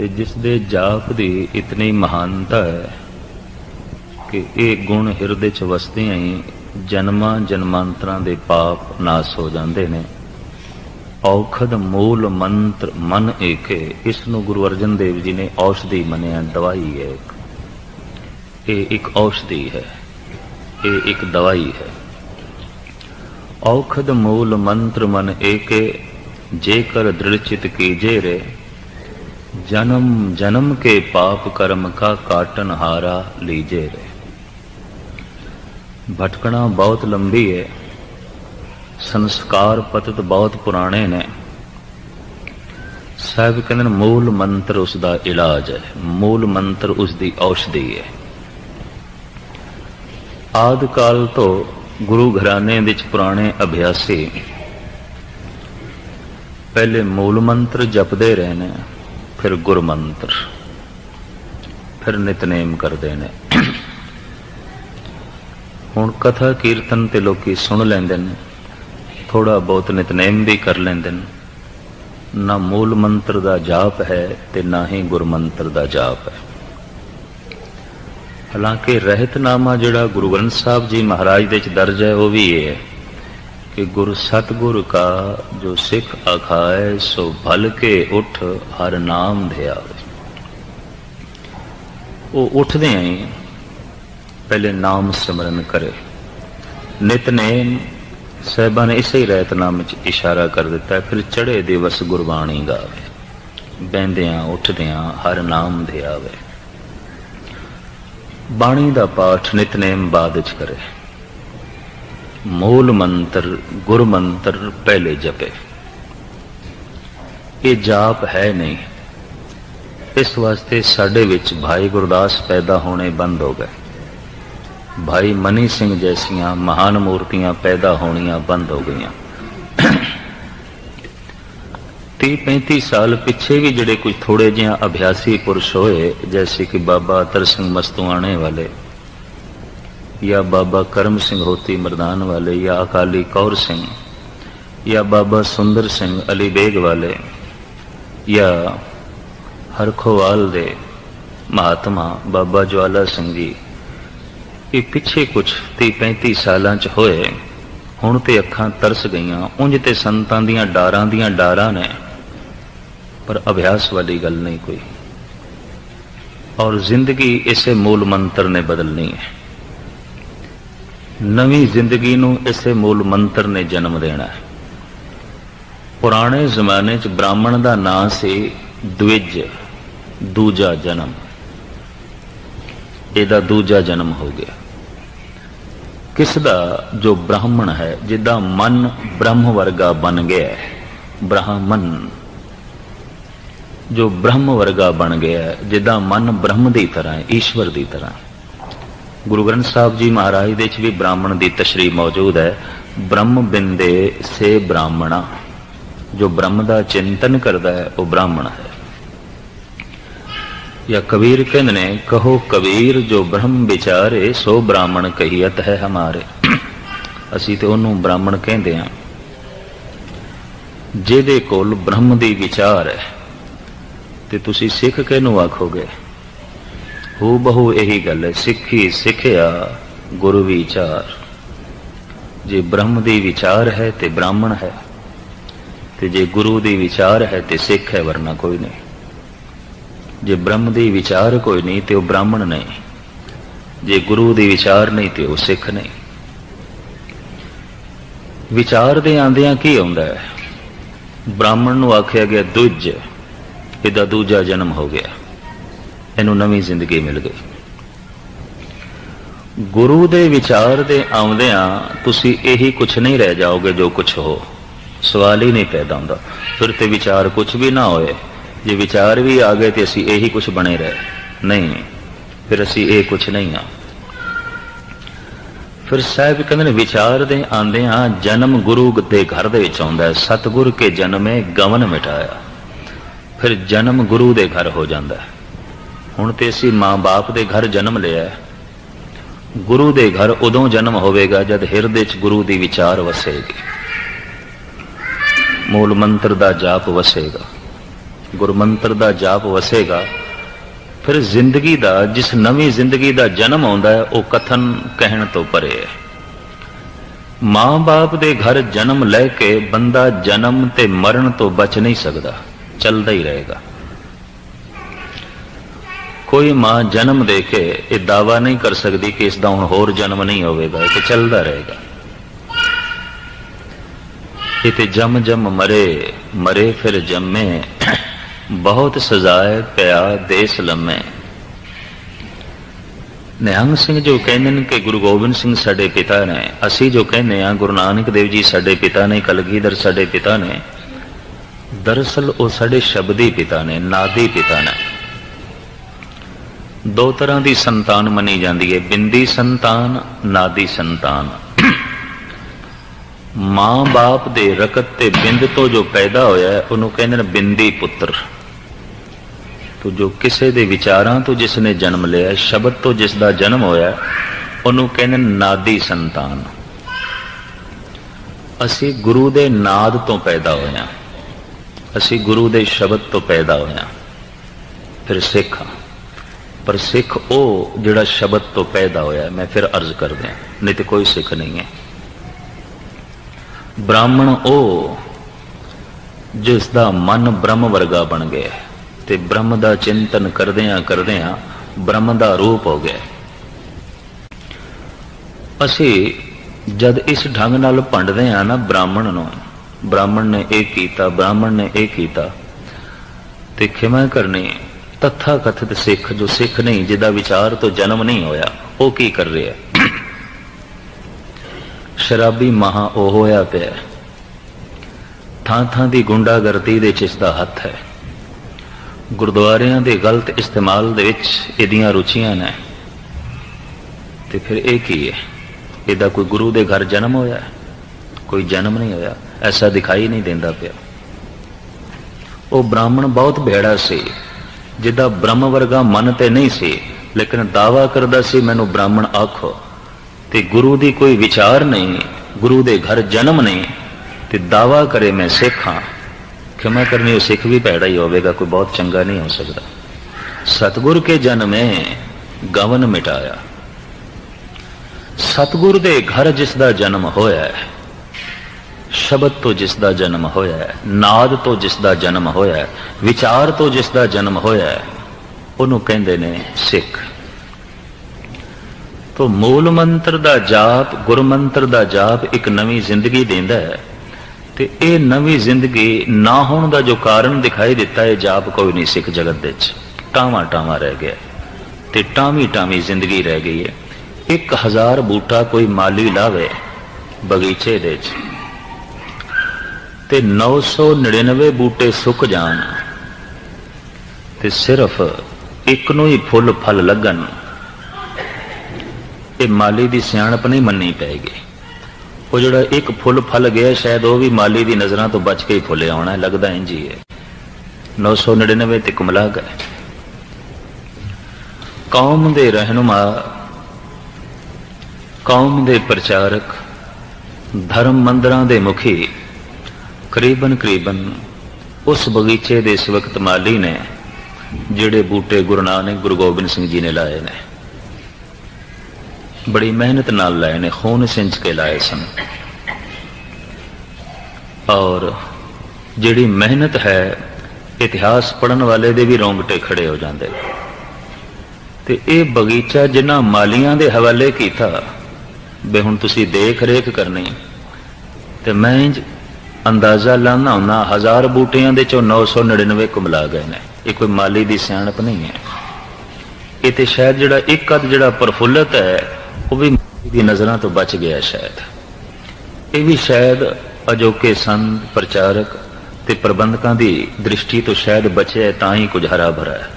ਤੇ ਜਿਸ ਦੇ ਜਾਪ ਦੀ ਇਤਨੀ ਮਹਾਨਤਾ ਹੈ ਕਿ ਇਹ ਗੁਣ ਹਿਰਦੇ 'ਚ ਵਸਦੇ ਹੀ ਜਨਮਾਂ ਜਨਮਾਂਤਰਾਂ ਦੇ ਪਾਪ ਨਾਸ ਹੋ ਜਾਂਦੇ ਨੇ। ਔਖਦ ਮੂਲ ਮੰਤਰ ਮਨ ਏਕੇ ਇਸ ਨੂੰ ਗੁਰੂ ਅਰਜਨ ਦੇਵ ਜੀ ਨੇ ਔਸ਼ਧੀ ਮੰਨਿਆ, ਦਵਾਈ ਹੈ ਇਹ ਇੱਕ ਔਸ਼ਧੀ ਹੈ, ਇਹ ਇੱਕ ਦਵਾਈ ਹੈ। ਔਖਦ ਮੂਲ ਮੰਤਰ ਮਨ ਏਕੇ, ਜੇਕਰ ਦ੍ਰਿੜਚਿਤ ਕੀਜੇ ਰੇ ਜਨਮ ਜਨਮ ਕੇ ਪਾਪ ਕਰਮ ਕਾ ਕਾਟਨ ਹਾਰਾ ਲੀਜੇ ਰੇ। ਭਟਕਣਾ ਬਹੁਤ ਲੰਬੀ ਹੈ ਸੰਸਕਾਰ ਪਤਿਤ ਬਹੁਤ ਪੁਰਾਣੇ ਨੇ। ਸਾਹਿਬ ਕਹਿੰਦੇ ਨੇ, ਮੂਲ ਮੰਤਰ ਉਸ ਦਾ ਇਲਾਜ ਹੈ। ਮੂਲ ਮੰਤਰ ਉਸ ਦੀ ਔਸ਼ਧੀ ਹੈ। ਆਦ ਕਾਲ ਤੋਂ ਗੁਰੂ ਘਰਾਣੇ ਵਿੱਚ ਪੁਰਾਣੇ ਅਭਿਆਸੀ ਪਹਿਲੇ ਮੂਲ ਮੰਤਰ ਜਪਦੇ ਰਹੇ ਨੇ। ਫਿਰ ਗੁਰ ਮੰਤਰ ਫਿਰ ਨਿਤਨੇਮ ਕਰਦੇ ਨੇ। ਹੁਣ ਕਥਾ ਕੀਰਤਨ ਤੇ ਲੋਕੀ ਸੁਣ ਲੈਂਦੇ ਨੇ ਥੋੜਾ ਬਹੁਤ ਨਿਤਨੇਮ ਵੀ ਕਰ ਲੈਂਦੇ ਨੇ। ਨਾ ਮੂਲ ਮੰਤਰ ਦਾ ਜਾਪ ਹੈ ਤੇ ਨਾ ਹੀ ਗੁਰ ਮੰਤਰ ਦਾ ਜਾਪ ਹੈ। ਹਾਲਾਂਕਿ ਰਹਿਤਨਾਮਾ ਜਿਹੜਾ ਗੁਰੂ ਗ੍ਰੰਥ ਸਾਹਿਬ ਜੀ ਮਹਾਰਾਜ ਦੇ ਚ ਦਰਜ ਹੈ, ਉਹ ਵੀ ਇਹ ਹੈ। ਕਿ ਗੁਰ ਸਤਗੁਰ ਕਾ ਜੋ ਸਿੱਖ ਅਖਾਏ ਸੋ ਭਲ ਕੇ ਉਠ ਹਰ ਨਾਮ ਆਵੇ ਉਹ ਉੱਠਦੇ ਆਂ ਹੀ ਪਹਿਲੇ ਨਾਮ ਸਿਮਰਨ ਕਰੇ। ਨਿਤਨੇਮ ਸਹਿਬਾਂ ਨੇ ਇਸੇ ਹੀ ਰਹਿਤਨਾਮ ਚ ਇਸ਼ਾਰਾ ਕਰ ਦਿੱਤਾ ਹੈ, ਫਿਰ ਚੜੇ ਦਿਵਸ ਗੁਰਬਾਣੀ ਗਾਵੇ। ਬੈੰਦਿਆਂ ਉੱਠਦਿਆਂ ਹਰ ਨਾਮ ਦੇ ਆਵੇ ਬਾਣੀ ਦਾ ਪਾਠ ਨਿਤਨੇਮ ਬਾਅਦ ਵਿੱਚ ਕਰੇ। ਮੂਲ ਮੰਤਰ, ਗੁਰ ਮੰਤਰ ਪਹਿਲੇ ਜਪੇ। ਇਹ ਜਾਪ ਹੈ ਨਹੀਂ। ਇਸ ਵਾਸਤੇ ਸਾਡੇ ਵਿੱਚ ਭਾਈ ਗੁਰਦਾਸ ਪੈਦਾ ਹੋਣੇ ਬੰਦ ਹੋ ਗਏ। ਭਾਈ ਮਨੀ ਸਿੰਘ ਜੈਸੀਆਂ ਮਹਾਨ ਮੂਰਤੀਆਂ ਪੈਦਾ ਹੋਣੀਆਂ ਬੰਦ ਹੋ ਗਈਆਂ। 30 35 ਸਾਲ ਪਿੱਛੇ ਵੀ ਜਿਹੜੇ ਕੁਝ ਥੋੜੇ ਜਿਹਾ ਅਭਿਆਸੀ ਪੁਰਸ਼ ਹੋਏ, ਜੈਸੇ ਕਿ ਬਾਬਾ ਅਤਰ ਸਿੰਘ ਮਸਤੂਆਣੇ ਵਾਲੇ ਜਾਂ ਬਾਬਾ ਕਰਮ ਸਿੰਘ ਹੋਤੀ ਮਰਦਾਨ ਵਾਲੇ ਜਾਂ ਅਕਾਲੀ ਕੌਰ ਸਿੰਘ ਜਾਂ ਬਾਬਾ ਸੁੰਦਰ ਸਿੰਘ ਅਲੀ ਬੇਗ ਵਾਲੇ ਜਾਂ ਹਰਖੋਵਾਲ ਦੇ ਮਹਾਤਮਾ ਬਾਬਾ ਜਵਾਲਾ ਸਿੰਘ ਜੀ ਇਹ ਪਿੱਛੇ ਕੁਝ 30 35 ਸਾਲਾਂ ਚ ਹੋਏ ਹੁਣ ਤੇ ਅੱਖਾਂ ਤਰਸ ਗਈਆਂ ਉਂਝ ਤੇ ਸੰਤਾਂ ਦੀਆਂ ਡਾਰਾਂ ਦੀਆਂ ਡਾਰਾਂ ਨੇ ਪਰ ਅਭਿਆਸ ਵਾਲੀ ਗੱਲ ਨਹੀਂ ਕੋਈ ਔਰ ਜ਼ਿੰਦਗੀ ਇਸੇ ਮੂਲ ਮੰਤਰ ਨੇ ਬਦਲਣੀ ਹੈ ਨਵੀਂ ਜ਼ਿੰਦਗੀ ਨੂੰ ਇਸੇ ਮੂਲ ਮੰਤਰ ਨੇ ਜਨਮ ਦੇਣਾ ਹੈ। ਪੁਰਾਣੇ ਜ਼ਮਾਨੇ 'ਚ ਬ੍ਰਾਹਮਣ ਦਾ ਨਾਂ ਸੀ ਦਵਿਜ ਦੂਜਾ ਜਨਮ। ਇਹਦਾ ਦੂਜਾ ਜਨਮ ਹੋ ਗਿਆ। ਕਿਸ ਦਾ? ਜੋ ਬ੍ਰਾਹਮਣ ਹੈ ਜਿੱਦਾਂ ਮਨ ਬ੍ਰਹਮ ਵਰਗਾ ਬਣ ਗਿਆ ਹੈ, ਬ੍ਰਾਹਮਣ। ਜੋ ਬ੍ਰਹਮ ਵਰਗਾ ਬਣ ਗਿਆ ਹੈ ਜਿੱਦਾਂ ਮਨ ਬ੍ਰਹਮ ਦੀ ਤਰ੍ਹਾਂ ਹੈ, ਈਸ਼ਵਰ ਦੀ ਤਰ੍ਹਾਂ ਗੁਰੂ ਗ੍ਰੰਥ ਸਾਹਿਬ ਜੀ ਮਹਾਰਾਜ ਦੇ ਵਿੱਚ ਵੀ ਬ੍ਰਾਹਮਣ ਦੀ ਤਸ਼ਰੀਹ ਮੌਜੂਦ ਹੈ। ਬ੍ਰਹਮ ਬਿੰਦੇ ਸੇ ਬ੍ਰਾਹਮਣਾ। ਜੋ ਬ੍ਰਹਮ ਦਾ ਚਿੰਤਨ ਕਰਦਾ ਹੈ, ਉਹ ਬ੍ਰਾਹਮਣ ਹੈ। ਜਾਂ ਕਬੀਰ ਕਹਿੰਦੇ ਨੇ, ਕਹੋ ਕਬੀਰ, ਜੋ ਬ੍ਰਹਮ ਵਿਚਾਰੇ, ਸੋ ਬ੍ਰਾਹਮਣ ਕਹੀਅਤ ਹੈ ਹਮਾਰੇ। ਅਸੀਂ ਤੇ ਉਹਨੂੰ ਬ੍ਰਾਹਮਣ ਕਹਿੰਦੇ ਹਾਂ। ਜਿਹਦੇ ਕੋਲ ਬ੍ਰਹਮ ਦੀ ਵਿਚਾਰ ਹੈ, ਤੇ ਤੁਸੀਂ ਸਿੱਖ ਕਿਹਨੂੰ ਆਖੋਗੇ? ਹੂ ਬਹੂ ਇਹੀ ਗੱਲ ਹੈ ਸਿੱਖੀ ਸਿੱਖਿਆ ਗੁਰੂ ਵਿਚਾਰ। ਜੇ ਬ੍ਰਹਮ ਦੀ ਵਿਚਾਰ ਹੈ ਤੇ ਬ੍ਰਾਹਮਣ ਹੈ, ਤੇ ਜੇ ਗੁਰੂ ਦੀ ਵਿਚਾਰ ਹੈ ਤੇ ਸਿੱਖ ਹੈ ਵਰਨਾ ਕੋਈ ਨਹੀਂ। ਜੇ ਬ੍ਰਹਮ ਦੀ ਵਿਚਾਰ ਕੋਈ ਨਹੀਂ ਤੇ ਉਹ ਬ੍ਰਾਹਮਣ ਨਹੀਂ। ਜੇ ਗੁਰੂ ਦੀ ਵਿਚਾਰ ਨਹੀਂ ਤੇ ਉਹ ਸਿੱਖ ਨਹੀਂ। ਵਿਚਾਰ ਦੇ ਆਂਦਿਆਂ ਕੀ ਆਉਂਦਾ ਹੈ? ਬ੍ਰਾਹਮਣ ਨੂੰ ਆਖਿਆ ਗਿਆ ਦੁੱਜ, ਇਹਦਾ ਦੂਜਾ ਜਨਮ ਹੋ ਗਿਆ। ਇਹਨੂੰ ਨਵੀਂ ਜ਼ਿੰਦਗੀ ਮਿਲ ਗਈ। ਗੁਰੂ ਦੇ ਵਿਚਾਰ ਦੇ ਆਉਂਦਿਆਂ ਤੁਸੀਂ ਇਹੀ ਕੁਝ ਨਹੀਂ ਰਹਿ ਜਾਓਗੇ ਜੋ ਕੁਝ ਹੋ। ਸਵਾਲ ਹੀ ਨਹੀਂ ਪੈਦਾ ਹੁੰਦਾ। ਫਿਰ ਤੇ ਵਿਚਾਰ ਕੁਝ ਵੀ ਨਾ ਹੋਏ। ਜੇ ਵਿਚਾਰ ਵੀ ਆ ਗਏ ਤੇ ਅਸੀਂ ਇਹੀ ਕੁਝ ਬਣੇ ਰਹੇ। ਨਹੀਂ, ਫਿਰ ਅਸੀਂ ਇਹ ਕੁਝ ਨਹੀਂ ਆ। ਫਿਰ ਸਾਹਿਬ ਕਹਿੰਦੇ ਨੇ, ਵਿਚਾਰ ਦੇ ਆਂਦਿਆਂ ਜਨਮ ਗੁਰੂ ਦੇ ਘਰ ਦੇ ਵਿੱਚ ਆਉਂਦਾ ਹੈ। ਸਤਿਗੁਰ ਕੇ ਜਨਮੇ ਗਵਨ ਮਿਟਾਇਆ। ਫਿਰ ਜਨਮ ਗੁਰੂ ਦੇ ਘਰ ਹੋ ਜਾਂਦਾ ਹੈ। ਹੁਣ ਤੇ ਅਸੀਂ ਮਾਂ-ਬਾਪ ਦੇ ਘਰ ਜਨਮ ਲਿਆ ਹੈ। ਗੁਰੂ ਦੇ ਘਰ ਉਦੋਂ ਜਨਮ ਹੋਵੇਗਾ ਜਦ ਹਿਰਦੇ 'ਚ ਗੁਰੂ ਦੀ ਵਿਚਾਰ ਵਸੇਗੀ। ਮੂਲ ਮੰਤਰ ਦਾ ਜਾਪ ਵਸੇਗਾ। ਗੁਰਮੰਤਰ ਦਾ ਜਾਪ ਵਸੇਗਾ। ਫਿਰ ਜ਼ਿੰਦਗੀ ਦਾ, ਜਿਸ ਨਵੀਂ ਜ਼ਿੰਦਗੀ ਦਾ ਜਨਮ ਆਉਂਦਾ ਹੈ, ਉਹ ਕਥਨ ਕਹਿਣ ਤੋਂ ਪਰੇ ਹੈ। ਮਾਂ-ਬਾਪ ਦੇ ਘਰ ਜਨਮ ਲੈ ਕੇ ਬੰਦਾ ਜਨਮ ਤੇ ਮਰਨ ਤੋਂ ਬਚ ਨਹੀਂ ਸਕਦਾ। ਚੱਲਦਾ ਹੀ ਰਹੇਗਾ। ਕੋਈ ਮਾਂ ਜਨਮ ਦੇ ਕੇ ਇਹ ਦਾਵਾ ਨਹੀਂ ਕਰ ਸਕਦੀ ਕਿ ਇਸ ਦਾ ਹੁਣ ਹੋਰ ਜਨਮ ਨਹੀਂ ਹੋਵੇਗਾ, ਇਹ ਤੇ ਚੱਲਦਾ ਰਹੇਗਾ। ਇਹ ਤੇ ਜਮ ਜਮ ਮਰੇ ਮਰੇ ਫਿਰ ਜੰਮੇ, ਬਹੁਤ ਸਜ਼ਾਏ ਪਿਆ ਦੇਸ ਲੰਮੇ। ਨਿਹੰਗ ਸਿੰਘ ਜੋ ਕਹਿੰਦੇ ਨੇ ਕਿ ਗੁਰੂ ਗੋਬਿੰਦ ਸਿੰਘ ਸਾਡੇ ਪਿਤਾ ਨੇ, ਅਸੀਂ ਜੋ ਕਹਿੰਦੇ ਆ ਗੁਰੂ ਨਾਨਕ ਦੇਵ ਜੀ ਸਾਡੇ ਪਿਤਾ ਨੇ, ਕਲਗੀਧਰ ਸਾਡੇ ਪਿਤਾ ਨੇ ਦਰਅਸਲ ਉਹ ਸਾਡੇ ਸ਼ਬਦੀ ਪਿਤਾ ਨੇ, ਨਾਦੀ ਪਿਤਾ ਨੇ। ਦੋ ਤਰ੍ਹਾਂ ਦੀ ਸੰਤਾਨ ਮੰਨੀ ਜਾਂਦੀ ਹੈ। ਬਿੰਦੀ ਸੰਤਾਨ, ਨਾਦੀ ਸੰਤਾਨ। ਮਾਂ-ਬਾਪ ਦੇ ਰਕਤ ਤੇ ਬਿੰਦ ਤੋਂ ਜੋ ਪੈਦਾ ਹੋਇਆ ਉਹਨੂੰ ਕਹਿੰਦੇ ਨੇ ਬਿੰਦੀ ਪੁੱਤਰ। ਤੋ ਜੋ ਕਿਸੇ ਦੇ ਵਿਚਾਰਾਂ ਤੋਂ ਜਿਸ ਨੇ ਜਨਮ ਲਿਆ ਸ਼ਬਦ ਤੋਂ ਜਿਸ ਦਾ ਜਨਮ ਹੋਇਆ ਉਹਨੂੰ ਕਹਿੰਦੇ ਨਾਦੀ ਸੰਤਾਨ। ਅਸੀਂ ਗੁਰੂ ਦੇ ਨਾਦ ਤੋਂ ਪੈਦਾ ਹੋਏ ਅਸੀਂ ਗੁਰੂ ਦੇ ਸ਼ਬਦ ਤੋਂ ਪੈਦਾ ਹੋਏ ਫਿਰ ਸਿੱਖ ਪਰ ਸਿੱਖ ਉਹ ਜਿਹੜਾ ਸ਼ਬਦ ਤੋਂ ਪੈਦਾ ਹੋਇਆ ਮੈਂ ਫਿਰ ਅਰਜ਼ ਕਰਦਾ ਨਹੀਂ ਤੇ ਕੋਈ ਸਿੱਖ ਨਹੀਂ ਹੈ। ਬ੍ਰਾਹਮਣ ਉਹ ਜਿਸ ਦਾ ਮਨ ਬ੍ਰਹਮ ਵਰਗਾ ਬਣ ਗਿਆ ਤੇ ਬ੍ਰਹਮ ਦਾ ਚਿੰਤਨ ਕਰਦਿਆਂ ਕਰਦਿਆਂ ਬ੍ਰਹਮ ਦਾ ਰੂਪ ਹੋ ਗਿਆ ਅਸੀਂ ਜਦ ਇਸ ਢੰਗ ਨਾਲ ਭੰਡਦੇ ਆ ਨਾ ਬ੍ਰਾਹਮਣ ਨੂੰ, ਬ੍ਰਾਹਮਣ ਨੇ ਇਹ ਕੀਤਾ, ਬ੍ਰਾਹਮਣ ਨੇ ਇਹ ਕੀਤਾ, ਤੇ ਖਿਮਾ ਕਰਨੀ ਤਥਾ ਕਥਿਤ ਸਿੱਖ ਜੋ ਸਿੱਖ ਨਹੀਂ, ਜਿਹਦਾ ਵਿਚਾਰ ਤੋਂ ਜਨਮ ਨਹੀਂ ਹੋਇਆ, ਉਹ ਕੀ ਕਰ ਰਿਹਾ? ਸ਼ਰਾਬੀ ਮਹਾ ਉਹ ਹੋਇਆ ਪਿਆ ਥਾਂ ਥਾਂ ਦੀ ਗੁੰਡਾਗਰਦੀ ਦੇ ਚ ਇਸ ਦਾ ਹੱਥ ਹੈ। ਗੁਰਦੁਆਰਿਆਂ ਦੇ ਗਲਤ ਇਸਤੇਮਾਲ ਦੇ ਵਿੱਚ ਇਹਦੀਆਂ ਰੁਚੀਆਂ ਨੇ। ਤੇ ਫਿਰ ਇਹ ਕੀ ਹੈ? ਇਹਦਾ ਕੋਈ ਗੁਰੂ ਦੇ ਘਰ ਜਨਮ ਹੋਇਆ ਕੋਈ ਜਨਮ ਨਹੀਂ ਹੋਇਆ, ਐਸਾ ਦਿਖਾਈ ਨਹੀਂ ਦਿੰਦਾ ਪਿਆ। ਉਹ ਬ੍ਰਾਹਮਣ ਬਹੁਤ ਭੇੜਾ ਸੀ। ਜਿਹਦਾ ਬ੍ਰਹਮ ਵਰਗਾ ਮਨ ਤੇ ਨਹੀਂ ਸੀ, ਲੇਕਿਨ ਦਾਵਾ ਕਰਦਾ ਸੀ, ਮੈਨੂੰ ਬ੍ਰਾਹਮਣ ਆਖੋ। ਤੇ ਗੁਰੂ ਦੀ ਕੋਈ ਵਿਚਾਰ ਨਹੀਂ, ਗੁਰੂ ਦੇ ਘਰ ਜਨਮ ਨਹੀਂ, ਤੇ ਦਾਵਾ ਕਰੇ ਮੈਂ ਸਿੱਖ ਹਾਂ। ਖਿਮਾ ਕਰਨੀ ਉਹ ਸਿੱਖ ਵੀ ਪੈੜਾ ਹੀ ਹੋਵੇਗਾ, ਕੋਈ ਬਹੁਤ ਚੰਗਾ ਨਹੀਂ ਹੋ ਸਕਦਾ। ਸਤਗੁਰ ਕੇ ਜਨਮੇ ਗਵਨ ਮਿਟਾਇਆ। ਸਤਗੁਰ ਦੇ ਘਰ ਜਿਸ ਦਾ ਜਨਮ ਹੋਇਆ ਹੈ ਸ਼ਬਦ ਤੋਂ ਜਿਸ ਦਾ ਜਨਮ ਹੋਇਆ ਹੈ, ਨਾਦ ਤੋਂ ਜਿਸ ਦਾ ਜਨਮ ਹੋਇਆ ਹੈ, ਵਿਚਾਰ ਤੋਂ ਜਿਸ ਦਾ ਜਨਮ ਹੋਇਆ ਹੈ, ਉਹਨੂੰ ਕਹਿੰਦੇ ਨੇ ਸਿੱਖ। ਤੋ ਮੂਲ ਮੰਤਰ ਦਾ ਜਾਪ ਗੁਰਮੰਤਰ ਦਾ ਜਾਪ ਇੱਕ ਨਵੀਂ ਜ਼ਿੰਦਗੀ ਦਿੰਦਾ ਹੈ ਤੇ ਇਹ ਨਵੀਂ ਜ਼ਿੰਦਗੀ ਨਾ ਹੋਣ ਦਾ ਜੋ ਕਾਰਨ ਦਿਖਾਈ ਦਿੱਤਾ ਹੈ ਜਾਪ ਕੋਈ ਨਹੀਂ ਸਿੱਖ ਜਗਤ ਦੇ ਵਿੱਚ। ਟਾਵਾਂ ਟਾਵਾਂ ਰਹਿ ਗਿਆ ਤੇ ਟਾਵੀਂ ਟਾਵੀਂ ਜ਼ਿੰਦਗੀ ਰਹਿ ਗਈ ਹੈ। 1000 ਬੂਟਾ ਕੋਈ ਮਾਲੀ ਲਾਵੇ ਬਗੀਚੇ ਦੇ ਵਿੱਚ। ਤੇ 999 ਬੂਟੇ ਸੁੱਕ ਜਾਣ ਤੇ ਸਿਰਫ ਇੱਕ ਨੂੰ ਹੀ ਫੁੱਲ ਫਲ ਲੱਗਣ। ਇਹ ਮਾਲੀ ਦੀ ਸਿਆਣਪ ਨਹੀਂ ਮੰਨੀ ਪੈਗੀ। ਉਹ ਜਿਹੜਾ ਇੱਕ ਫੁੱਲ ਫਲ ਗਿਆ, ਸ਼ਾਇਦ ਉਹ ਵੀ ਮਾਲੀ ਦੀ ਨਜ਼ਰਾਂ ਤੋਂ ਬਚ ਕੇ ਹੀ ਫੁੱਲਿਆ ਆਉਣਾ ਲੱਗਦਾ ਇੰਜ ਹੀ ਹੈ। 999 ਤੇ ਕੁਮਲਾ ਗਏ ਕੌਮ ਦੇ ਰਹਿਨੁਮਾ, ਕੌਮ ਦੇ ਪ੍ਰਚਾਰਕ, ਧਰਮ ਮੰਦਰਾਂ ਦੇ ਮੁਖੀ ਕਰੀਬਨ ਕਰੀਬਨ ਉਸ ਬਗੀਚੇ ਦੇ ਇਸ ਵਕਤ ਮਾਲੀ ਨੇ, ਜਿਹੜੇ ਬੂਟੇ ਗੁਰੂ ਨਾਨਕ, ਗੁਰੂ ਗੋਬਿੰਦ ਸਿੰਘ ਜੀ ਨੇ ਲਾਏ ਨੇ, ਬੜੀ ਮਿਹਨਤ ਨਾਲ ਲਾਏ ਨੇ, ਖੂਨ ਸਿੰਚ ਕੇ ਲਾਏ ਸਨ। ਔਰ ਜਿਹੜੀ ਮਿਹਨਤ ਹੈ, ਇਤਿਹਾਸ ਪੜਨ ਵਾਲੇ ਦੇ ਵੀ ਰੋਂਗਟੇ ਖੜੇ ਹੋ ਜਾਂਦੇ ਨੇ। ਤੇ ਇਹ ਬਗੀਚਾ ਜਿਨ੍ਹਾਂ ਮਾਲੀਆਂ ਦੇ ਹਵਾਲੇ ਕੀਤਾ ਬੇ ਹੁਣ ਤੁਸੀਂ ਦੇਖ ਰੇਖ ਕਰਨੀ, ਤੇ ਮੈਂ ਇੰਜ ਅੰਦਾਜ਼ਾ ਲਾਣਾ ਹੁੰਦਾ, ਹਜ਼ਾਰ ਬੂਟਿਆਂ ਦੇ ਚੋਂ 999 ਕੁਮਲਾ ਗਏ ਨੇ। ਇਹ ਕੋਈ ਮਾਲੀ ਦੀ ਸਿਆਣਪ ਨਹੀਂ ਹੈ। ਇਹ ਤੇ ਸ਼ਾਇਦ ਜਿਹੜਾ ਇੱਕ ਅੱਧ ਜਿਹੜਾ ਪ੍ਰਫੁੱਲਤ ਹੈ, ਉਹ ਵੀ ਦੀ ਨਜ਼ਰਾਂ ਤੋਂ ਬਚ ਗਿਆ ਸ਼ਾਇਦ। ਇਹ ਵੀ ਸ਼ਾਇਦ ਅਜੋਕੇ ਸੰਤ ਪ੍ਰਚਾਰਕ ਤੇ ਪ੍ਰਬੰਧਕਾਂ ਦੀ ਦ੍ਰਿਸ਼ਟੀ ਤੋਂ ਸ਼ਾਇਦ ਬਚਿਆ ਤਾਂ ਹੀ ਕੁਝ ਹਰਾ ਭਰਾ ਹੈ।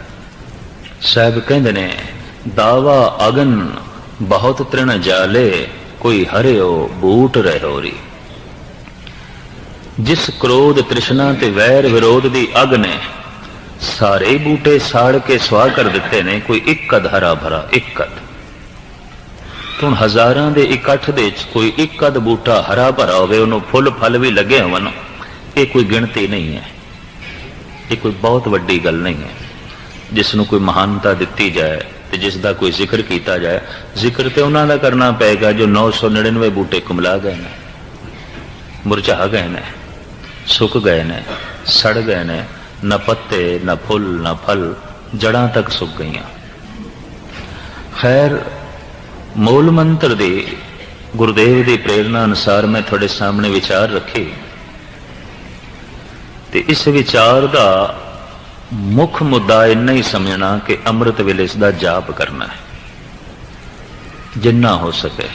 ਸਾਹਿਬ ਕਹਿੰਦੇ ਨੇ, ਦਾਵਾ ਅਗਨ ਬਹੁਤ ਤ੍ਰਿਣ ਜਾਲੇ, ਕੋਈ ਹਰਿਓ ਬੂਟ ਰਹਿਓਰੀ ਜਿਸ ਕ੍ਰੋਧ ਤ੍ਰਿਸ਼ਨਾ ਤੇ ਵੈਰ ਵਿਰੋਧ ਦੀ ਅਗ ਨੇ, ਸਾਰੇ ਬੂਟੇ ਸਾੜ ਕੇ ਸਵਾਹ ਕਰ ਦਿੱਤੇ ਨੇ, ਕੋਈ ਇੱਕ ਅਧ ਹਰਾ ਭਰਾ, ਇੱਕ ਅਧ। ਹੁਣ ਹਜ਼ਾਰਾਂ ਦੇ ਇਕੱਠ ਦੇ ਵਿੱਚ ਕੋਈ ਇੱਕ ਅਧ ਬੂਟਾ ਹਰਾ ਭਰਾ ਹੋਵੇ, ਉਹਨੂੰ ਫੁੱਲ ਫਲ ਵੀ ਲੱਗੇ ਹੋਣ ਇਹ ਕੋਈ ਗਿਣਤੀ ਨਹੀਂ ਹੈ। ਇਹ ਕੋਈ ਬਹੁਤ ਵੱਡੀ ਗੱਲ ਨਹੀਂ ਹੈ। ਜਿਸ ਨੂੰ ਕੋਈ ਮਹਾਨਤਾ ਦਿੱਤੀ ਜਾਏ ਤੇ ਜਿਸ ਦਾ ਕੋਈ ਜ਼ਿਕਰ ਕੀਤਾ ਜਾਏ, ਜ਼ਿਕਰ ਤੇ ਉਹਨਾਂ ਦਾ ਕਰਨਾ ਪਏਗਾ ਜੋ 999 ਬੂਟੇ ਕੁਮਲਾ ਗਏ ਨੇ, ਮੁਰਝਾ ਗਏ ਨੇ। ਸੁੱਕ ਗਏ ਨੇ, ਸੜ ਗਏ ਨੇ, ਨਾ ਪੱਤੇ, ਨਾ ਫੁੱਲ, ਨਾ ਫਲ ਜੜਾਂ ਤੱਕ ਸੁੱਕ ਗਈਆਂ। ਖੈਰ, ਮੂਲ ਮੰਤਰ ਦੇ, ਗੁਰਦੇਵ ਦੀ ਪ੍ਰੇਰਣਾ ਅਨੁਸਾਰ ਮੈਂ ਤੁਹਾਡੇ ਸਾਹਮਣੇ ਵਿਚਾਰ ਰੱਖੇ। ਤੇ ਇਸ ਵਿਚਾਰ ਦਾ ਮੁੱਖ ਮੁੱਦਾ ਇੰਨਾ ਹੀ ਸਮਝਣਾ ਕਿ ਅੰਮ੍ਰਿਤ ਵੇਲੇ ਇਸ ਦਾ ਜਾਪ ਕਰਨਾ ਹੈ। ਜਿੰਨਾ ਹੋ ਸਕੇ,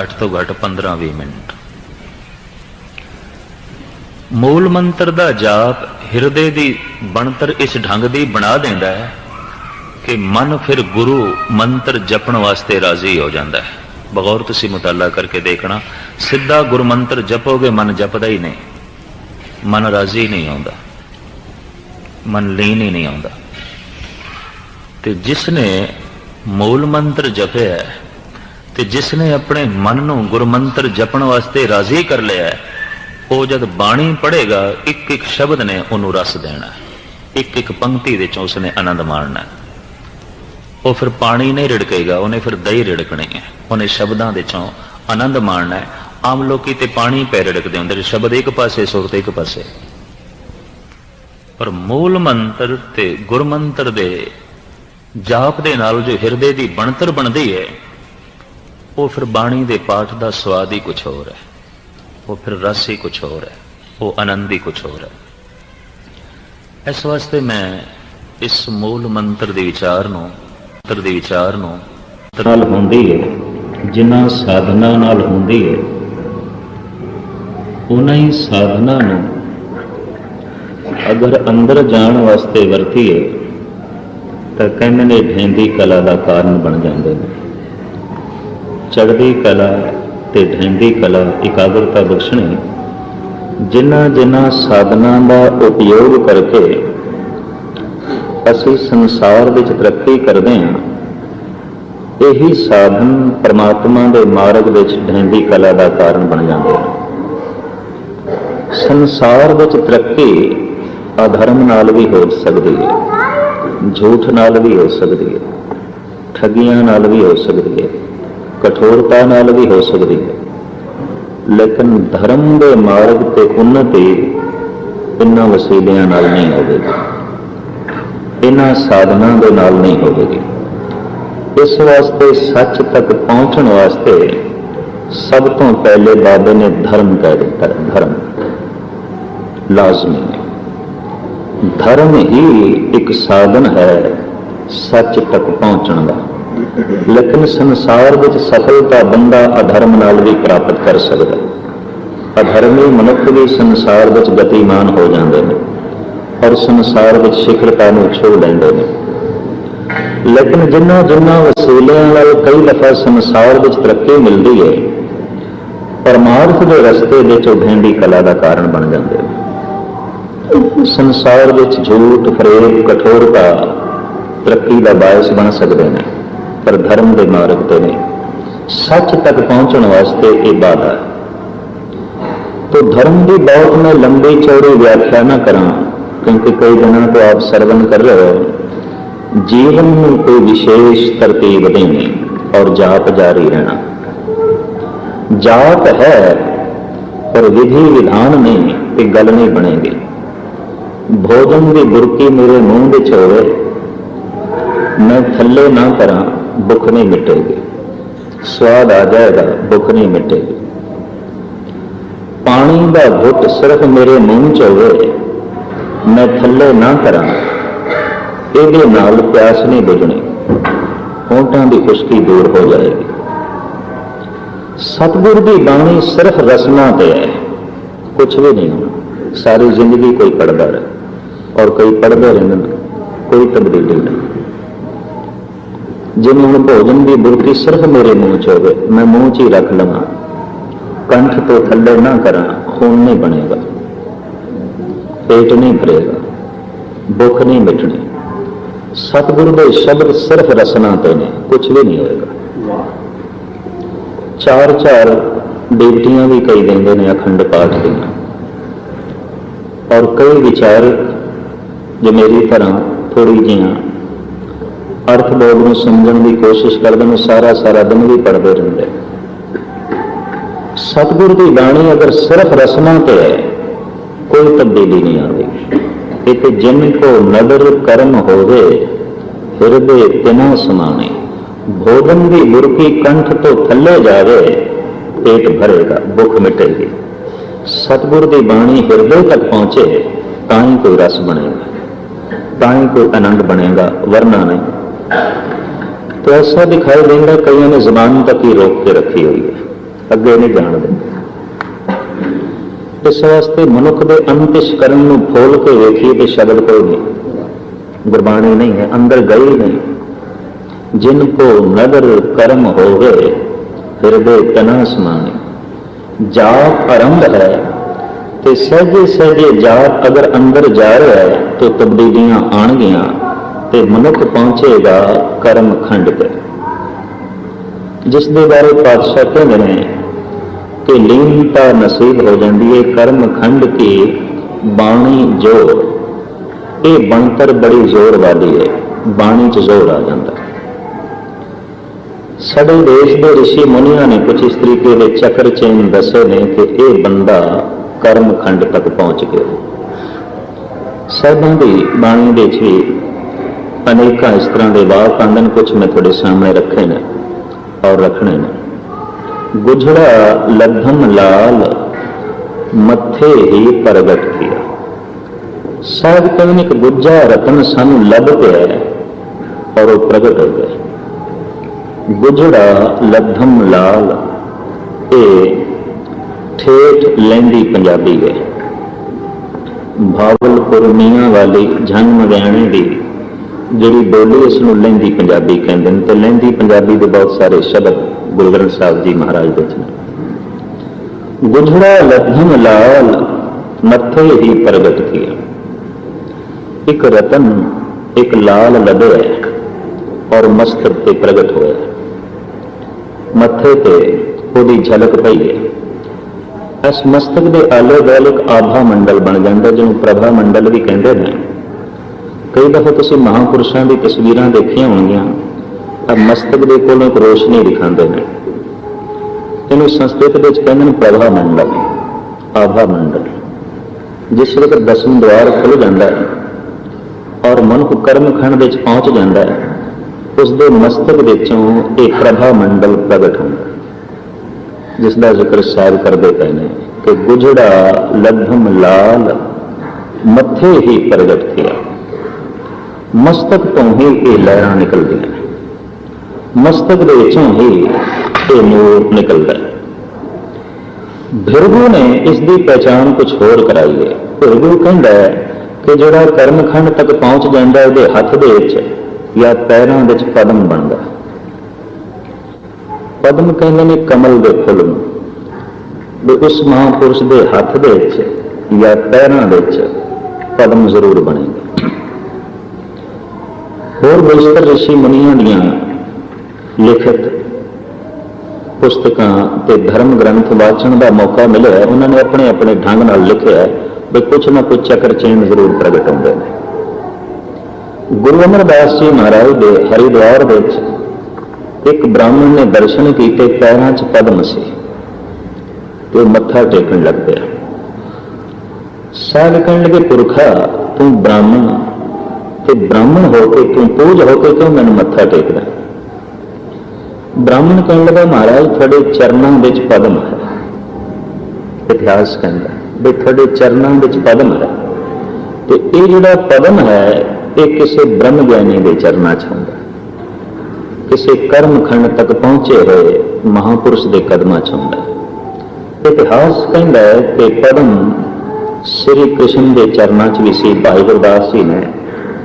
ਘੱਟ ਤੋਂ ਘੱਟ 15-20 ਮਿੰਟ। ਮੂਲ ਮੰਤਰ ਦਾ ਜਾਪ ਹਿਰਦੇ ਦੀ ਬਣਤਰ ਇਸ ਢੰਗ ਦੀ ਬਣਾ ਦਿੰਦਾ ਹੈ ਕਿ ਮਨ ਫਿਰ ਗੁਰੂ ਮੰਤਰ ਜਪਣ ਵਾਸਤੇ ਰਾਜ਼ੀ ਹੋ ਜਾਂਦਾ ਹੈ। ਬਗੌਰ ਤੁਸੀਂ ਮੁਤਾਲਾ ਕਰਕੇ ਦੇਖਣਾ ਸਿੱਧਾ ਗੁਰੂ ਮੰਤਰ ਜਪੋਗੇ ਮਨ ਜਪਦਾ ਹੀ ਨਹੀਂ। ਮਨ ਰਾਜ਼ੀ ਨਹੀਂ ਆਉਂਦਾ। ਮਨ ਲੀਨ ਹੀ ਨਹੀਂ ਆਉਂਦਾ। ਤੇ ਜਿਸ ਨੇ ਮੂਲ ਮੰਤਰ ਜਪਿਆ ਹੈ, ਤੇ ਜਿਸ ਨੇ ਆਪਣੇ ਮਨ ਨੂੰ ਗੁਰੂ ਮੰਤਰ ਜਪਣ ਵਾਸਤੇ ਰਾਜ਼ੀ ਕਰ ਲਿਆ ਹੈ, ਉਹ ਜਦ ਬਾਣੀ ਪੜ੍ਹੇਗਾ ਇੱਕ ਇੱਕ ਸ਼ਬਦ ਨੇ ਉਹਨੂੰ ਰਸ ਦੇਣਾ। ਇੱਕ ਇੱਕ ਪੰਕਤੀ ਦੇ ਚੋਂ ਉਸਨੇ ਆਨੰਦ ਮਾਣਨਾ। ਉਹ ਫਿਰ ਪਾਣੀ ਨਹੀਂ ਰਿੜਕੇਗਾ, ਉਹਨੇ ਫਿਰ ਦਹੀਂ ਰਿੜਕਣੀ ਹੈ। ਉਹਨੇ ਸ਼ਬਦਾਂ ਦੇ ਚੋਂ ਆਨੰਦ ਮਾਣਨਾ ਆਮ ਲੋਕੀ ਤੇ ਪਾਣੀ ਪੈ ਰਿੜਕਦੇ ਹੁੰਦੇ ਨੇ, ਸ਼ਬਦ ਇੱਕ ਪਾਸੇ ਸੁਰਤ ਇੱਕ ਪਾਸੇ। ਪਰ ਮੂਲ ਮੰਤਰ ਤੇ ਗੁਰਮੰਤਰ ਦੇ ਜਾਪ ਦੇ ਨਾਲ ਜੋ ਹਿਰਦੇ ਦੀ ਬਣਤਰ ਬਣਦੀ ਹੈ, ਉਹ ਫਿਰ ਬਾਣੀ ਦੇ ਪਾਠ ਦਾ ਸਵਾਦ ਹੀ ਕੁਝ ਹੋਰ ਹੈ। ਉਹ ਫਿਰ ਰਸ ਹੀ ਕੁਝ ਹੋਰ ਹੈ, ਉਹ ਆਨੰਦ ਹੀ ਕੁਝ ਹੋਰ ਹੈ। ਇਸ ਵਾਸਤੇ ਮੈਂ ਇਸ ਮੂਲ ਮੰਤਰ ਦੇ ਵਿਚਾਰ ਨੂੰ, ਮੰਤਰ ਦੇ ਵਿਚਾਰ ਨੂੰ ਨਾਲ ਹੁੰਦੀ ਹੈ ਜਿਨ੍ਹਾਂ ਸਾਧਨਾ ਨਾਲ ਹੁੰਦੀ ਹੈ ਉਹਨਾਂ ਹੀ ਸਾਧਨਾ ਨੂੰ ਅਗਰ ਅੰਦਰ ਜਾਣ ਵਾਸਤੇ ਵਰਤੀਏ ਤਾਂ ਕਹਿੰਦੇ ਨੇ ਢੈਂਦੀ ਕਲਾ ਦਾ ਕਾਰਨ ਬਣ ਜਾਂਦੇ ਨੇ। ਚੜ੍ਹਦੀ ਕਲਾ ਤੇ ਢੈਂਦੀ ਕਲਾ ਇਕਾਗਰਤਾ ਬਖਸ਼ਣੀ। ਜਿਨ੍ਹਾਂ ਜਿਨ੍ਹਾਂ ਸਾਧਨਾ ਦਾ ਉਪਯੋਗ ਕਰਕੇ ਅਸੀਂ ਸੰਸਾਰ ਵਿੱਚ ਤਰੱਕੀ ਕਰਦੇ ਹਾਂ, ਇਹੀ ਸਾਧਨ ਪ੍ਰਮਾਤਮਾ ਦੇ ਮਾਰਗ ਵਿੱਚ ਢੈਂਦੀ ਕਲਾ ਦਾ ਕਾਰਨ ਬਣ ਜਾਂਦੇ ਹਨ। ਸੰਸਾਰ ਵਿੱਚ ਤਰੱਕੀ ਅਧਰਮ ਨਾਲ ਵੀ ਹੋ ਸਕਦੀ ਹੈ, ਝੂਠ ਨਾਲ ਵੀ ਹੋ ਸਕਦੀ ਹੈ, ਠੱਗੀਆਂ ਨਾਲ ਵੀ ਹੋ ਸਕਦੀ ਹੈ। ਕਠੋਰਤਾ ਨਾਲ ਵੀ ਹੋ ਸਕਦੀ ਹੈ। ਲੇਕਿਨ ਧਰਮ ਦੇ ਮਾਰਗ ਤੇ ਉન્નਤੀ ਇਨ੍ਹਾਂ ਵਸੀਲਿਆਂ ਨਾਲ ਨਹੀਂ ਹੋਵੇਗੀ। ਇਹਨਾਂ ਸਾਧਨਾਂ ਦੇ ਨਾਲ ਨਹੀਂ ਹੋਵੇਗੀ। ਇਸ ਵਾਸਤੇ ਸੱਚ ਤੱਕ ਪਹੁੰਚਣ ਵਾਸਤੇ ਸਭ ਤੋਂ ਪਹਿਲੇ ਬਾਬੇ ਨੇ ਧਰਮ ਕਹਿ ਦਿੱਤਾ। ਧਰਮ ਲਾਜ਼ਮੀ ਹੈ। ਧਰਮ ਹੀ ਇੱਕ ਸਾਧਨ ਹੈ ਸੱਚ ਤੱਕ ਪਹੁੰਚਣ ਦਾ। ਲੇਕਿਨ ਸੰਸਾਰ ਵਿੱਚ ਸਫਲਤਾ ਬੰਦਾ ਅਧਰਮ ਨਾਲ ਵੀ ਪ੍ਰਾਪਤ ਕਰ ਸਕਦਾ ਅਧਰਮੀ ਮਨੁੱਖ ਵੀ ਸੰਸਾਰ ਵਿੱਚ ਗਤੀਮਾਨ ਹੋ ਜਾਂਦੇ ਨੇ ਔਰ ਸੰਸਾਰ ਵਿੱਚ ਸਿਖਰਤਾ ਨੂੰ ਛੋਹ ਲੈਂਦੇ ਨੇ। ਲੇਕਿਨ ਜਿਨ੍ਹਾਂ ਜਿਨ੍ਹਾਂ ਵਸੀਲਿਆਂ ਨਾਲ ਕਈ ਦਫਾ ਸੰਸਾਰ ਵਿੱਚ ਤਰੱਕੀ ਮਿਲਦੀ ਹੈ, ਪਰਮਾਰਥ ਦੇ ਰਸਤੇ ਵਿੱਚ ਉਹ ਭੈਂਦੀ ਕਲਾ ਦਾ ਕਾਰਨ ਬਣ ਜਾਂਦੇ ਨੇ। ਸੰਸਾਰ ਵਿੱਚ ਝੂਠ, ਫਰੇਬ, ਕਠੋਰਤਾ ਤਰੱਕੀ ਦਾ ਬਾਇਸ ਬਣ ਸਕਦੇ ਨੇ। ਪਰ ਧਰਮ ਦੇ ਮਾਰਗ ਤੇ ਨਹੀਂ। ਸੱਚ ਤੱਕ ਪਹੁੰਚਣ ਵਾਸਤੇ ਇਹ ਬਾਧਾ ਤੋ ਧਰਮ ਦੀ ਬਹੁਤ ਮੈਂ ਲੰਬੀ ਚੌੜੀ ਵਿਆਖਿਆ ਨਾ ਕਰਾਂ, ਕਿਉਂਕਿ ਕਈ ਜਨਾਂ ਤੋਂ ਆਪ ਸਰਵਨ ਕਰ ਰਹੇ ਹੋ ਜੀਵਨ ਨੂੰ ਕੋਈ ਵਿਸ਼ੇਸ਼ ਤਰਤੀਬ ਨਹੀਂ ਔਰ ਜਾਪ ਜਾਰੀ ਰਹਿਣਾ। ਜਾਪ ਹੈ, ਪਰ ਵਿਧੀ ਵਿਧਾਨ ਨਹੀਂ ਤੇ ਗੱਲ ਨਹੀਂ ਬਣੇਗੀ। ਭੋਜਨ ਦੀ ਬੁਰਕੀ ਮੇਰੇ ਮੂੰਹ ਵਿੱਚ ਹੋਵੇ ਮੈਂ ਥੱਲੇ ਨਾ ਕਰਾਂ। भुख नहीं मिटेगी स्वाद आ जाएगा भुख नहीं मिटेगी ਪਾਣੀ ਦਾ ਘੁੱਟ ਸਿਰਫ ਮੇਰੇ ਮੂੰਹ 'ਚ ਹੋਵੇ ਮੈਂ ਥੱਲੇ ਨਾ ਕਰਾਂ ਇਹਦੇ ਨਾਲ ਪਿਆਸ ਨਹੀਂ ਬੁਝਣੀ ਹੋਂਠਾਂ ਦੀ ਖੁਸ਼ਕੀ ਦੂਰ ਹੋ ਜਾਏਗੀ ਸਤਿਗੁਰ ਦੀ ਬਾਣੀ ਸਿਰਫ ਰਸਨਾ ਤੇ ਹੈ ਕੁਝ ਵੀ ਨਹੀਂ ਹੋਣਾ ਸਾਰੀ ਜ਼ਿੰਦਗੀ ਕੋਈ ਪੜਦਾ ਰਹੇ ਔਰ ਕਈ ਪੜਦੇ ਰਹਿੰਦੇ ਨੇ ਕੋਈ ਤਬਦੀਲੀ ਨਹੀਂ ਜਿਵੇਂ ਹੁਣ ਭੋਜਨ ਦੀ ਬੁਰਕੀ ਸਿਰਫ ਮੇਰੇ ਮੂੰਹ 'ਚ ਹੋਵੇ, ਮੈਂ ਮੂੰਹ 'ਚ ਹੀ ਰੱਖ ਲਵਾਂ। ਕੰਠ ਤੋਂ ਥੱਲੇ ਨਾ ਕਰਾਂ, ਖੂਨ ਨਹੀਂ ਬਣੇਗਾ। ਪੇਟ ਨਹੀਂ ਭਰੇਗਾ, ਭੁੱਖ ਨਹੀਂ ਮਿਟਣੀ। ਸਤਿਗੁਰੂ ਦੇ ਸ਼ਬਦ ਸਿਰਫ ਰਸਨਾ ਤੋਂ ਨੇ ਕੁਝ ਵੀ ਨਹੀਂ ਹੋਏਗਾ। ਚਾਰ ਚਾਰ ਡੇਟੀਆਂ ਵੀ ਕਈ ਦਿੰਦੇ ਨੇ ਅਖੰਡ ਪਾਠ ਦੀਆਂ। ਔਰ ਕਈ ਵਿਚਾਰ ਜੇ ਮੇਰੀ ਤਰ੍ਹਾਂ ਥੋੜੀ ਜਿਹੀਆਂ ਅਰਥ ਬੋਧ ਨੂੰ ਸਮਝਣ ਦੀ ਕੋਸ਼ਿਸ਼ ਕਰਦੇ ਨੇ, ਸਾਰਾ ਸਾਰਾ ਦਿਨ ਵੀ ਪੜ੍ਹਦੇ ਰਹਿੰਦੇ। ਸਤਿਗੁਰ ਦੀ ਬਾਣੀ ਅਗਰ ਸਿਰਫ ਰਸਮਾਂ ਤੇ ਹੈ, ਕੋਈ ਤਬਦੀਲੀ ਨਹੀਂ ਆਉਂਦੀ। ਇਹ ਤੇ ਜਿਨ ਕੋ ਨਦਰ ਕਰਮ ਹੋਵੇ ਹਿਰਦੇ ਤਿਨਾ ਸਮਾਣੇ ਭੋਜਨ ਦੀ ਬੁਰਕੀ ਕੰਠ ਤੋਂ ਥੱਲੇ ਜਾਵੇ, ਪੇਟ ਭਰੇਗਾ, ਭੁੱਖ ਮਿਟੇਗੀ। ਸਤਿਗੁਰ ਦੀ ਬਾਣੀ ਹਿਰਦੇ ਤੱਕ ਪਹੁੰਚੇ, ਤਾਂ ਹੀ ਕੋਈ ਰਸ ਬਣੇਗਾ। ਤਾਂ ਹੀ ਕੋਈ ਆਨੰਦ ਬਣੇਗਾ, ਵਰਨਾ ਨਹੀਂ। तो ऐसा दिखाई देगा कईयों ने जबान तक ही रोक के रखी हुई है ਅੱਗੇ ਨਹੀਂ ਜਾਣ ਦਿੰਦੇ ਇਸ ਵਾਸਤੇ ਮਨੁੱਖ ਦੇ ਅੰਤਿਸ਼ਕਰਨ ਨੂੰ ਫੋਲ ਕੇ ਵੇਖੀਏ ਤੇ ਸ਼ਬਦ ਕੋਈ ਨਹੀਂ ਗੁਰਬਾਣੀ ਨਹੀਂ ਹੈ ਅੰਦਰ ਗਈ ਨਹੀਂ ਜਿਨ ਕੋ ਨਦਰ ਕਰਮ ਹੋਵੇ ਹਿਰਦੇ ਤਨਾ ਸਮਾਨੇ ਜਾਪ ਆਰੰਭ ਹੈ ਤੇ ਸਹਜੇ ਸਹਜੇ ਜਾਪ ਅਗਰ ਅੰਦਰ ਜਾ ਰਿਹਾ ਹੈ ਤਾਂ ਤਬਦੀਲੀਆਂ ਆਣਗੀਆਂ ਤੇ ਮਨੁੱਖ ਪਹੁੰਚੇਗਾ ਕਰਮ ਖੰਡ ਤੇ। ਜਿਸ ਦੇ ਬਾਰੇ ਪਾਤਸ਼ਾਹ ਕਹਿੰਦੇ ਨੇ ਕਿ ਲੀਨਤਾ ਨਸੀਬ ਹੋ ਜਾਂਦੀ ਹੈ ਕਰਮ ਖੰਡ ਕੀ ਬਾਣੀ ਜੋ ਇਹ ਬਣਤਰ ਬੜੀ ਜ਼ੋਰ ਵਾਲੀ ਹੈ ਬਾਣੀ 'ਚ ਜ਼ੋਰ ਆ ਜਾਂਦਾ। ਸਾਡੇ ਦੇਸ਼ ਦੇ ઋષਿ ਮੁਨੀਆਂ ਨੇ ਕੁਝ ਇਸ ਤਰੀਕੇ ਦੇ ਚੱਕਰ ਚੇਨ ਦੱਸੇ ਨੇ ਕਿ ਇਹ ਬੰਦਾ ਕਰਮ ਖੰਡ ਤੱਕ ਪਹੁੰਚ ਗਿਆ। ਸਾਹਿਬਾਂ ਦੀ ਬਾਣੀ ਦੇ ਵਿੱਚ ਵੀ ਅਨੇਕਾਂ ਇਸ ਤਰ੍ਹਾਂ ਦੇ ਵਾਕ ਆਉਂਦੇ ਨੇ ਕੁਝ ਮੈਂ ਤੁਹਾਡੇ ਸਾਹਮਣੇ ਰੱਖੇ ਨੇ ਔਰ ਰੱਖਣੇ ਨੇ। ਗੁਜੜਾ ਲਧਮ ਲਾਲ, ਮੱਥੇ ਹੀ ਪ੍ਰਗਟ ਕੀਆ। ਸਾਹਿਬ ਕਹਿੰਦੇ ਨੇ ਕਿ ਗੁੱਜਾ ਰਤਨ ਸਾਨੂੰ ਲੱਭ ਪਿਆ ਹੈ ਔਰ ਉਹ ਪ੍ਰਗਟ ਹੋ ਗਿਆ। ਗੁਜੜਾ ਲਧਮ ਲਾਲ, ਇਹ ਠੇਠ ਲੈਂਦੀ ਪੰਜਾਬੀ ਹੈ। ਭਾਵਲਪੁਰ ਮੀਆਂ ਵਾਲੀ ਜੰਗ ਮਗਿਆਣੇ ਦੀ ਜਿਹੜੀ ਬੋਲੀ ਇਸ ਨੂੰ ਲਹਿੰਦੀ ਪੰਜਾਬੀ ਕਹਿੰਦੇ ਨੇ, ਤੇ ਲਹਿੰਦੀ ਪੰਜਾਬੀ ਦੇ ਬਹੁਤ ਸਾਰੇ ਸ਼ਬਦ ਗੁਰੂ ਗ੍ਰੰਥ ਸਾਹਿਬ ਜੀ ਮਹਾਰਾਜ ਵਿੱਚ ਨੇ। ਗੁਜੜਾ ਲਧਮ ਲਾਲ, ਮੱਥੇ ਹੀ ਪ੍ਰਗਟ ਕੀਆ। ਇੱਕ ਰਤਨ, ਇੱਕ ਲਾਲ ਲਦੇ ਔਰ ਮਸਤਕ ਤੇ ਪ੍ਰਗਟ ਹੋਇਆ। ਮੱਥੇ ਤੇ ਉਹਦੀ ਝਲਕ ਪਈ ਹੈ। ਇਸ ਮਸਤਕ ਦੇ ਆਲੇ ਦੁਆਲੇ ਇੱਕ ਆਭਾ ਮੰਡਲ ਬਣ ਜਾਂਦਾ, ਜਿਹਨੂੰ ਪ੍ਰਭਾ ਮੰਡਲ ਵੀ ਕਹਿੰਦੇ ਨੇ। ਕਈ ਦਫਾ ਤੁਸੀਂ ਮਹਾਪੁਰਸ਼ਾਂ ਦੀ ਤਸਵੀਰਾਂ ਦੇਖੀਆਂ ਹੋਣਗੀਆਂ ਆ ਮਸਤਕ ਦੇ ਕੋਲੋਂ ਇੱਕ ਰੋਸ਼ਨੀ ਦਿਖਾਉਂਦੇ ਨੇ। ਇਹਨੂੰ ਸੰਸਕ੍ਰਿਤ ਵਿੱਚ ਕਹਿੰਦੇ ਨੇ ਪ੍ਰਭਾ ਮੰਡਲ, ਆਭਾ ਮੰਡਲ। ਜਿਸ ਵੇਲੇ ਦਸਮ ਦਵਾਰ ਖੁੱਲ ਜਾਂਦਾ ਹੈ ਔਰ ਮਨੁੱਖ ਕਰਮ ਖੰਡ ਵਿੱਚ ਪਹੁੰਚ ਜਾਂਦਾ ਹੈ ਉਸ ਦੇ ਮਸਤਕ ਵਿੱਚੋਂ ਇਹ ਪ੍ਰਭਾ ਮੰਡਲ ਪ੍ਰਗਟ ਹੁੰਦਾ ਹੈ। ਜਿਸ ਦਾ ਜ਼ਿਕਰ ਸਾਹਿਬ ਕਰਦੇ ਪਏ ਨੇ ਕਿ ਗੁਜੜਾ ਲਭਮ ਲਾਲ, ਮੱਥੇ ਹੀ ਪ੍ਰਗਟ ਕੀਆ ਮਸਤਕ ਤੋਂ ਹੀ ਇਹ ਲਹਿਰਾਂ ਨਿਕਲਦੀਆਂ ਨੇ। ਮਸਤਕ ਦੇ ਵਿੱਚੋਂ ਹੀ ਇਹ ਨੂਰ ਨਿਕਲਦਾ ਹੈ। ਭਿਰਗੂ ਨੇ ਇਸ ਦੀ ਪਛਾਣ ਕੁਝ ਹੋਰ ਕਰਾਈ ਹੈ। ਭਿਰਗੂ ਕਹਿੰਦਾ ਹੈ ਕਿ ਜਿਹੜਾ ਕਰਮਖੰਡ ਤੱਕ ਪਹੁੰਚ ਜਾਂਦਾ ਉਹਦੇ ਹੱਥ ਦੇ ਵਿੱਚ ਜਾਂ ਪੈਰਾਂ ਵਿੱਚ ਪਦਮ ਬਣਦਾ ਪਦਮ ਕਹਿੰਦੇ ਨੇ ਕਮਲ ਦੇ ਫੁੱਲ ਨੂੰ। ਵੀ ਉਸ ਮਹਾਪੁਰਸ਼ ਦੇ ਹੱਥ ਦੇ ਵਿੱਚ ਜਾਂ ਪੈਰਾਂ ਵਿੱਚ ਪਦਮ ਜ਼ਰੂਰ ਬਣੇਗਾ। ਹੋਰ ਬੇਸ਼ਤਰ ਰਿਸ਼ੀ ਮੁਨੀਆਂ ਦੀਆਂ ਲਿਖਤ ਪੁਸਤਕਾਂ ਤੇ ਧਰਮ ਗ੍ਰੰਥ ਵਾਚਣ ਦਾ ਮੌਕਾ ਮਿਲਿਆ ਉਹਨਾਂ ਨੇ ਆਪਣੇ ਆਪਣੇ ਢੰਗ ਨਾਲ ਲਿਖਿਆ ਵੀ ਕੁਝ ਨਾ ਕੁਝ ਚੱਕਰ ਚੇਨ ਜ਼ਰੂਰ ਪ੍ਰਗਟ ਹੁੰਦੇ ਨੇ। ਗੁਰੂ ਅਮਰਦਾਸ ਜੀ ਮਹਾਰਾਜ ਦੇ ਹਰਿਦੁਆਰ ਵਿੱਚ ਇੱਕ ਬ੍ਰਾਹਮਣ ਨੇ ਦਰਸ਼ਨ ਕੀਤੇ, ਪੈਰਾਂ 'ਚ ਪਦਮ ਸੀ ਤੇ ਉਹ ਮੱਥਾ ਟੇਕਣ ਲੱਗ ਪਿਆ। ਸਾਧ ਕਹਿਣ ਲੱਗੇ ਪੁਰਖਾ, ਤੂੰ ਬ੍ਰਾਹਮਣ ਤੇ ਬ੍ਰਾਹਮਣ ਹੋ ਕੇ ਤੂੰ ਪੂਜ ਹੋ ਕੇ ਕਿਉਂ ਮੈਨੂੰ ਮੱਥਾ ਟੇਕਦਾ? ਬ੍ਰਾਹਮਣ ਕਹਿਣ ਲੱਗਾ, ਮਹਾਰਾਜ, ਤੁਹਾਡੇ ਚਰਨਾਂ ਵਿੱਚ ਪਦਮ ਹੈ। ਇਤਿਹਾਸ ਕਹਿੰਦਾ, ਵੀ ਤੁਹਾਡੇ ਚਰਨਾਂ ਵਿੱਚ ਪਦਮ ਹੈ। ਤੇ ਇਹ ਜਿਹੜਾ ਪਦਮ ਹੈ, ਇਹ ਕਿਸੇ ਬ੍ਰਹਮ ਗਿਆਨੀ ਦੇ ਚਰਨਾਂ 'ਚ ਹੁੰਦਾ। ਕਿਸੇ ਕਰਮ ਖੰਡ ਤੱਕ ਪਹੁੰਚੇ ਹੋਏ ਮਹਾਪੁਰਸ਼ ਦੇ ਕਦਮਾਂ 'ਚ ਹੁੰਦਾ। ਇਤਿਹਾਸ ਕਹਿੰਦਾ ਹੈ ਕਿ ਪਦਮ ਸ੍ਰੀ ਕ੍ਰਿਸ਼ਨ ਦੇ ਚਰਨਾਂ 'ਚ ਵੀ ਸੀ, ਭਾਈ ਗੁਰਦਾਸ ਜੀ ਨੇ।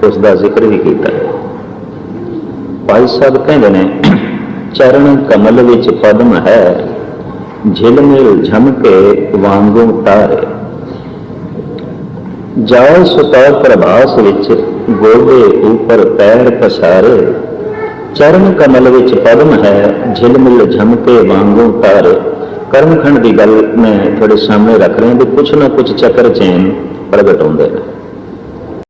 ਉਸ ਦਾ ਜ਼ਿਕਰ ਵੀ ਕੀਤਾ। ਹੈ ਭਾਈ ਸਾਹਿਬ ਕਹਿੰਦੇ ਨੇ, ਚਰਨ ਕਮਲ ਵਿੱਚ ਪਦਮ ਹੈ, ਝਿਲਮਿਲ ਝਮਕੇ ਵਾਂਗੂ ਤਾਰੇ ਜਾਓ ਸੁਤਾ ਪ੍ਰਭਾਸ ਵਿੱਚ, ਗੋਡੇ ਉੱਪਰ ਪੈਰ ਪਸਾਰੇ। ਚਰਨ ਕਮਲ ਵਿੱਚ ਪਦਮ ਹੈ, ਝਿਲਮਿਲ ਝਮਕੇ ਵਾਂਗੂ ਤਾਰੇ ਕਰਮਖੰਡ ਦੀ ਗੱਲ ਮੈਂ ਤੁਹਾਡੇ ਸਾਹਮਣੇ ਰੱਖ ਰਿਹਾ ਵੀ ਕੁਛ ਨਾ ਕੁਛ ਚੱਕਰ ਚੈਨ ਪ੍ਰਗਟ ਹੁੰਦੇ ਨੇ।